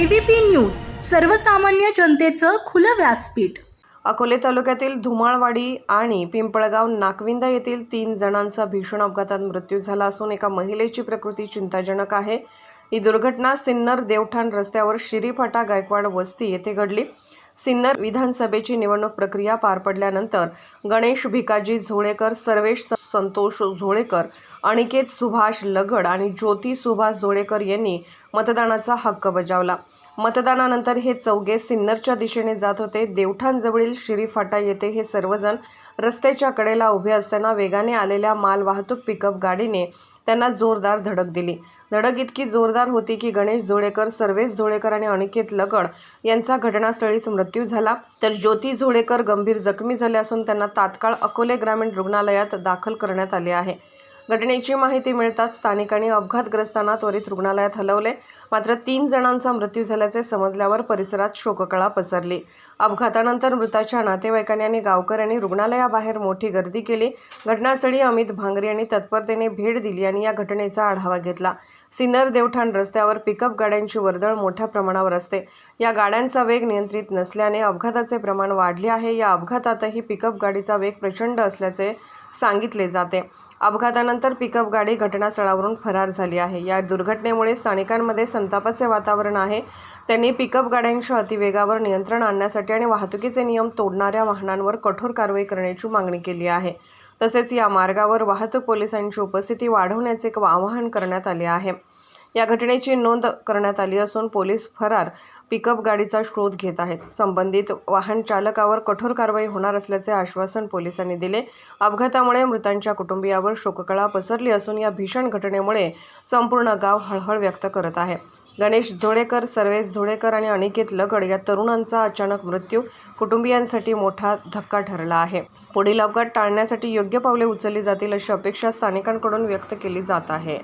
ABP news सर्वसामान्य जनतेचं खुलं व्यासपीठ. अकोले तालुक्यातील धुमाळवाडी आणि पिंपळगाव नाकविंदा येथील तीन जणांचा भीषण अपघातात मृत्यू झाला असून एका महिलेची प्रकृती चिंताजनक आहे. ही दुर्घटना सिन्नर देवठाण रस्त्यावर शिरीफाटा गायकवाड वस्ती येथे घडली. सिन्नर विधानसभेची निवडणूक प्रक्रिया पार पडल्यानंतर गणेश भिकाजी झोळेकर सर्वेश संतोष झोळेकर अनिकेत सुभाष लगड आणि ज्योती सुभाष झोळेकर यांनी मतदानाचा हक्क बजावला. मतदानानंतर हे चौघे सिन्नरच्या दिशेने जात होते. देवठाणजवळील शिरीफाटा येथे हे सर्वजण रस्त्याच्या कडेला उभे असताना वेगाने आलेल्या मालवाहतूक पिकअप गाडीने त्यांना जोरदार धडक दिली. धडक इतकी जोरदार होती की गणेश जोळेकर सर्वेश जोळेकर आणि अनिकेत लगड यांचा घटनास्थळीच मृत्यू झाला. तर ज्योती जोळेकर गंभीर जखमी झाले असून त्यांना तात्काळ अकोले ग्रामीण रुग्णालयात दाखल करण्यात आले आहे. घटनेची माहिती मिळताच स्थानिकांनी अपघातग्रस्तांना त्वरित रुग्णालयात हलवले. मात्र तीन जणांचा मृत्यू झाल्याचे समजल्यावर परिसरात शोककळा पसरली. अपघातानंतर मृताच्या नातेवाईकांनी आणि गावकऱ्यांनी रुग्णालयाबाहेर मोठी गर्दी केली. घटनास्थळी अमित भांगरे यांनी तत्परतेने भेट दिली आणि या घटनेचा आढावा घेतला. सिन्नर देवठाण रस्त्यावर पिकअप गाड्यांची वर्दळ मोठ्या प्रमाणावर असते. या गाड्यांचा वेग नियंत्रित नसल्याने अपघाताचे प्रमाण वाढले आहे. या अपघातातही पिकअप गाडीचा वेग प्रचंड असल्याचे सांगितले जाते. अपघातानंतर पिकअप गाडी घटनास्थळावरून फरार झाली आहे. या दुर्घटनेमुळे स्थानिकांमध्ये संतापाचे वातावरण आहे. त्यांनी पिकअप गाड्यांच्या अतिवेगावर नियंत्रण आणण्यासाठी आणि वाहतुकीचे नियम तोडणाऱ्या वाहनांवर कठोर कारवाई करण्याची मागणी केली आहे. तसेच या मार्गावर वाहतूक पोलिसांची उपस्थिती वाढवण्याचे एक आवाहन करण्यात आले आहे. या घटनेची नोंद करण्यात आली असून पोलीस फरार पिकअप गाडीचा शोध घेत आहेत. संबंधित वाहन चालकावर कठोर कारवाई होणार असल्याचे आश्वासन पोलिसांनी दिले. अपघातामुळे मृतांच्या कुटुंबियावर शोककळा पसरली असून या भीषण घटनेमुळे संपूर्ण गाव हळहळ व्यक्त करत आहे. गणेश झोळेकर सर्वेश झोळेकर आणि अनिकेत लगड या तरुणांचा अचानक मृत्यू कुटुंबियांसाठी मोठा धक्का ठरला आहे. पुढील अपघात टाळण्यासाठी योग्य पावले उचलली जातील अशी अपेक्षा स्थानिकांकडून व्यक्त केली जात आहे.